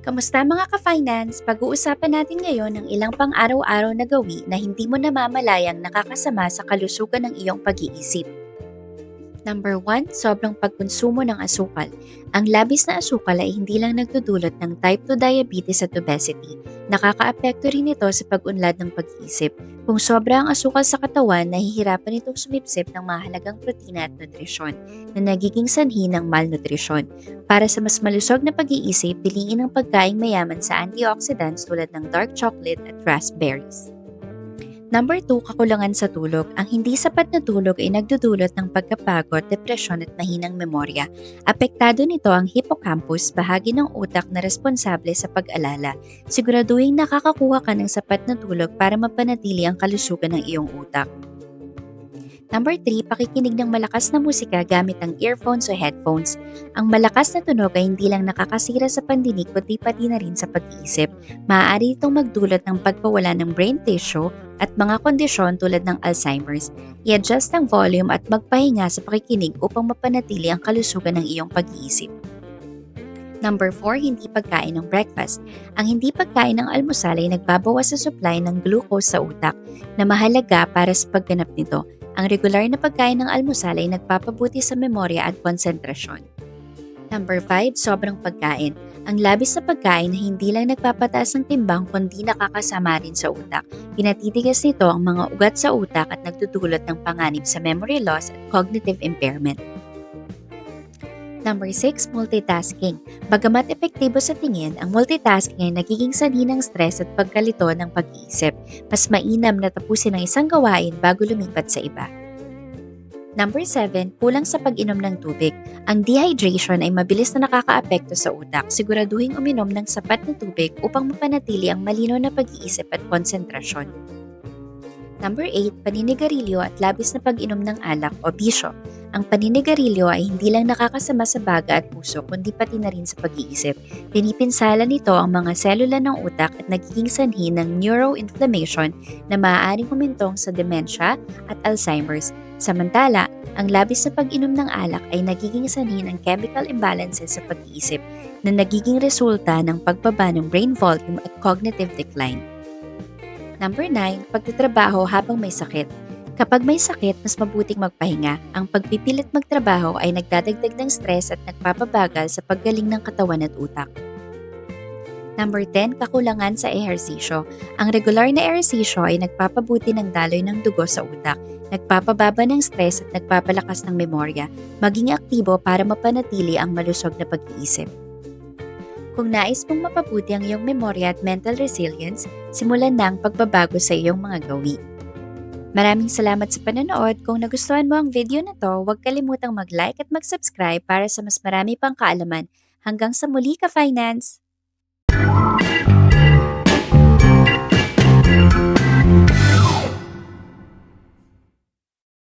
Kamusta mga ka-finance? Pag-uusapan natin ngayon ng ilang pang-araw-araw na gawi na hindi mo namamalayang nakakasama sa kalusugan ng iyong pag-iisip. Number 1, sobrang pagkonsumo ng asukal. Ang labis na asukal ay hindi lang nagdudulot ng type 2 diabetes at obesity. Nakakaapekto rin ito sa pag-unlad ng pag-iisip. Kung sobra ang asukal sa katawan, nahihirapan itong sumipsip ng mahalagang protina at nutrisyon na nagiging sanhi ng malnutrisyon. Para sa mas malusog na pag-iisip, piliin ang pagkaing mayaman sa antioxidants tulad ng dark chocolate at raspberries. Number 2, kakulangan sa tulog. Ang hindi sapat na tulog ay nagdudulot ng pagkapagod, depresyon at mahinang memorya. Apektado nito ang hippocampus, bahagi ng utak na responsable sa pag-alala. Siguraduhin nakakakuha ka ng sapat na tulog para mapanatili ang kalusugan ng iyong utak. Number 3, pakikinig ng malakas na musika gamit ang earphones o headphones. Ang malakas na tunog ay hindi lang nakakasira sa pandinig kundi pati na rin sa pag-iisip. Maaari itong magdulot ng pagkawala ng brain tissue at mga kondisyon tulad ng Alzheimer's. I-adjust ang volume at magpahinga sa pakikinig upang mapanatili ang kalusugan ng iyong pag-iisip. Number 4, hindi pagkain ng breakfast. Ang hindi pagkain ng almusal ay nagbabawas sa supply ng glucose sa utak na mahalaga para sa pagganap nito. Ang regular na pagkain ng almusal ay nagpapabuti sa memorya at konsentrasyon. Number 5, sobrang pagkain. Ang labis na pagkain na hindi lang nagpapataas ng timbang kundi nakakasama rin sa utak. Pinatitigas nito ang mga ugat sa utak at nagdudulot ng panganib sa memory loss at cognitive impairment. Number 6, multitasking. Bagamat epektibo sa tingin, ang multitasking ay nagiging sanhi ng stress at pagkalito ng pag-iisip. Mas mainam na tapusin ang isang gawain bago lumipat sa iba. Number 7, kulang sa pag-inom ng tubig. Ang dehydration ay mabilis na nakakaapekto sa utak. Siguraduhin uminom ng sapat na tubig upang mapanatili ang malino na pag-iisip at konsentrasyon. Number 8, paninigarilyo at labis na pag-inom ng alak o bisyo. Ang paninigarilyo ay hindi lang nakakasama sa baga at puso kundi pati na rin sa pag-iisip. Pinipinsala nito ang mga selula ng utak at nagiging sanhi ng neuroinflammation na maaaring humintong sa dementia at Alzheimer's. Samantala, ang labis na pag-inom ng alak ay nagiging sanhi ng chemical imbalances sa pag-iisip na nagiging resulta ng pagbaba ng brain volume at cognitive decline. Number 9, pagtatrabaho habang may sakit. Kapag may sakit, mas mabuting magpahinga. Ang pagpipilit magtrabaho ay nagdadagdag ng stress at nagpapabagal sa paggaling ng katawan at utak. Number 10, kakulangan sa ehersisyo. Ang regular na ehersisyo ay nagpapabuti ng daloy ng dugo sa utak, nagpapababa ng stress at nagpapalakas ng memorya. Maging aktibo para mapanatili ang malusog na pag-iisip. Kung nais mong mapabuti ang iyong memorya at mental resilience, simulan na ang pagbabago sa iyong mga gawi. Maraming salamat sa panonood. Kung nagustuhan mo ang video na to, huwag kalimutang mag-like at mag-subscribe para sa mas marami pang kaalaman. Hanggang sa muli ka, Finance!